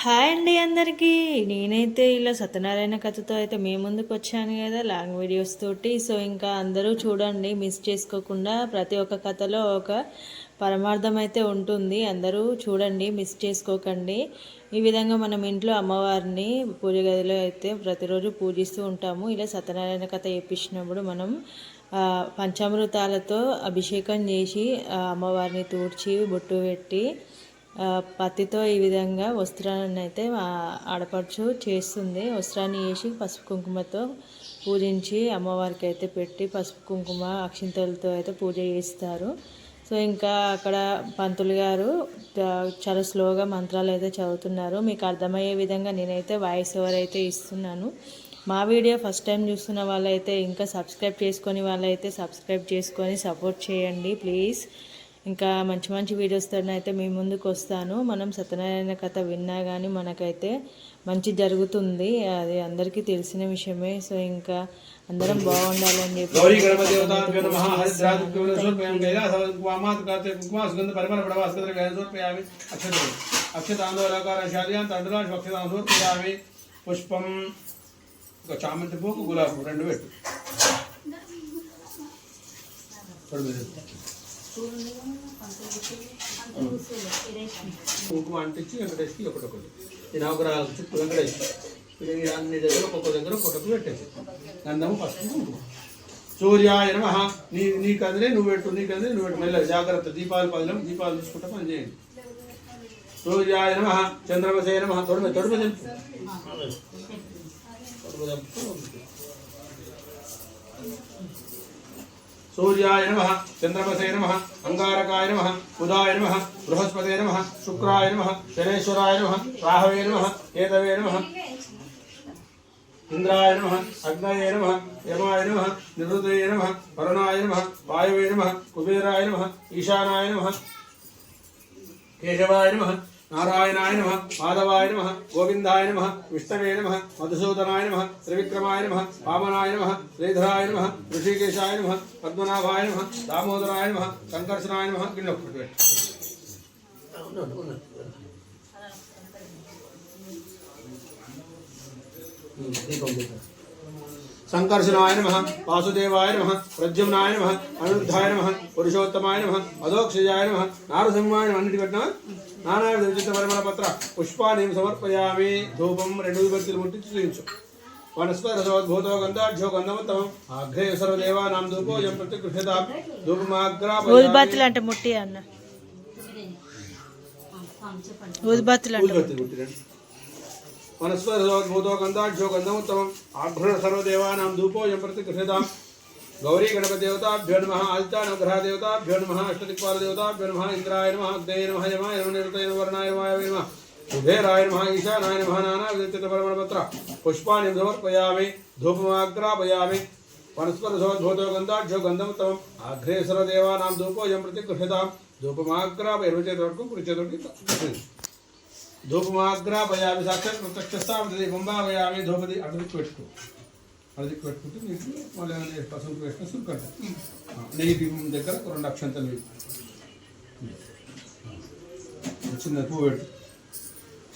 Hi అండి అందరికీ. నేనైతే ఇలా సత్యనారాయణ కథతో అయితే మీ ముందుకు వచ్చాను కదా లాంగ్ వీడియోస్ తోటి. సో ఇంకా అందరూ చూడండి మిస్ చేసుకోకుండా ప్రతి ఒక్క కథలో ఒక పరమార్థం అయితే ఉంటుంది. అందరూ చూడండి మిస్ చేసుకోకండి. ఈ విధంగా మనం ఇంట్లో అమ్మవారిని పూజ గదిలో అయితే ప్రతిరోజు పూజిస్తూ ఉంటాము. ఇలా సత్యనారాయణ కథ చేపించినప్పుడు మనం పంచామృతాలతో అభిషేకం చేసి అమ్మవారిని తూడ్చి బొట్టు పెట్టి పత్తితో ఈ విధంగా వస్త్రాన్ని అయితే ఆడపడుచు చేస్తుంది. వస్త్రాన్ని వేసి పసుపు కుంకుమతో పూజించి అమ్మవారికి అయితే పెట్టి పసుపు కుంకుమ అక్షింతలతో అయితే పూజ చేస్తారు. సో ఇంకా అక్కడ పంతులు గారు చాలా స్లోగా మంత్రాలు అయితే చదువుతున్నారు. మీకు అర్థమయ్యే విధంగా నేనైతే వాయిస్ ఓవర్ అయితే ఇస్తున్నాను. మా వీడియో ఫస్ట్ టైం చూస్తున్న వాళ్ళైతే ఇంకా సబ్స్క్రైబ్ చేసుకొని వాళ్ళైతే సబ్స్క్రైబ్ చేసుకొని సపోర్ట్ చేయండి ప్లీజ్. ఇంకా మంచి మంచి వీడియోస్తో అయితే మీ ముందుకు వస్తాను. మనం సత్యనారాయణ కథ విన్నా కానీ మనకైతే మంచి జరుగుతుంది. అది అందరికీ తెలిసిన విషయమే. సో ఇంకా అందరం బాగుండాలని చెప్పి పుష్పం. చామంతి పువ్వు గులాబీ రెండు పెట్టు. కుంకుమ అంటించి వెంకటేష్కి ఒకటొకటి ఈ నవగ్రహాల చుట్టూ వెంకటేష్ ఇది అన్ని దగ్గర ఒక్కొక్క దగ్గర ఒక్కొక్కటి పెట్టేసి గంధము పసుపు కుంకుమ సూర్యాయ నమ నీ నీ కదిలే నువ్వు పెట్టు నీ కదిలే నువ్వు పెట్టు మెల్ల జాగ్రత్త దీపాలు పదిలం దీపాలు చూసుకుంటా పని చేయండి సూర్యాయ నమ చంద్రమసే నమ తొడిమ తొడిమ తెలుపు తొడిమ తెలుపు. సూర్యాయ నమ చంద్రమసే నమ అంగారకాయ నమ బుధాయ నమ బృహస్పతే నమ శుక్రాయ నమ శనేశ్వరాయ నమ రాహవే నమ కేతవే నమ ఇంద్రాయ నమ అగ్నయే నమ యమాయ నమ నివృతయ నమ వరుణాయ నమ వాయువే నమ కుబేరాయ నమ ఈశానాయ నమ కేశవాయ నమ నారాయణాయ నమ మాధవాయ నమ గోవిందాయ నమ విష్ణవే నమ మధుసూదనాయ నమ త్రివిక్రమాయ నమ వామనాయ నమ శ్రీధరాయ నమ ఋషికేశాయ నమ పద్మనాభాయ నమ దామోదరాయ నమ సంకర్షణాయ నమ గిన్నె సంకర్షణాయ నమ వాసుదేవాయ నమ ప్రద్యుమ్నాయ నమ అనిరుద్ధాయ నమ పురుషోత్తమాయ నమ అధోక్షజాయ నమ నారసింహాయ నమ అన్నిటి పెట్టినా నానా విచిత్ర పరిమళ పత్ర పుష్పాన్ని సమర్పయామి. ధూపం రెండు విభక్తులు ముట్టించి చూపించు వనస్పరసోద్భూతో గంధాఢ్యో గంధముత్తమం అగ్రే సర్వదేవానాం ధూపోజం ప్రతిగృహ్యత ధూపమాగ్రాపయామి ఊదిబాతులు అంటే ముట్టి అన్న. ఊదిబాతులు అంటే ఊదిబత్తి ముట్టిరండి వనస్పరసోద్భూతో గంధాఢ్యో గంధముత్తమం ఆఘ్ర సర్వదేవానాం ధూపోజం ప్రతిగృహ్యతాం గౌరీ గణపతి దేవతాభ్యో నమ ఆదిత్యానుగ్రహ దేవతాభ్యో నమ అష్టదిక్పాల దేవతాభ్యో నమ ఇంద్రాయ నమ అగ్నేయ నమ యమాయ నమ నిరుతయ నమ వర్ణాయ వాయవే నమ కుబేరాయ నమ ఈశానాయ నమ నానా విదిత పరమపత్ర పుష్పాన్ని సమర్పయామి ధూపమాగ్రాపయామి వనస్పరసోద్భూతో గంధాఢ్యో గంధముత్తమం ధూపమాగ్రాపయామి సాక్షాత్ ప్రత్యక్షస్థాపతి బొంబావయామి ధూపది అటుదిక్కు పెట్టుకో. అటుదిక్కు పెట్టుకుంటే నీకు మళ్ళీ పసుపు వేసుకొని సురుకంట నెయ్యి దీపం దగ్గర రెండు అక్షంతలు. చిన్న పువ్వు పెట్టు.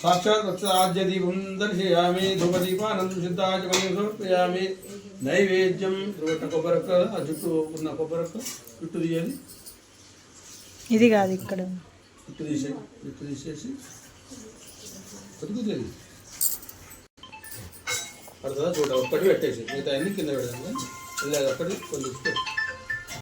సాక్షాత్ ఆద్య దీపం దర్శయామి ధూపదీపానందం సిద్ధాచమయం సమర్పయామి. నైవేద్యం ఇరవై కొబ్బరక్క ఆ చుట్టూ ఉన్న కొబ్బరక్క చుట్టూ తీయాలి. ఇది కాదు ఇక్కడ. చుట్టూ తీసేయి చుట్టూ తీసేసి పెరుగుతుంది పడుతుందా చూడ ఒక్కటి పెట్టేసి. మిగతా అన్ని కింద పెడదాం ఇలా ఒక్కటి కొన్ని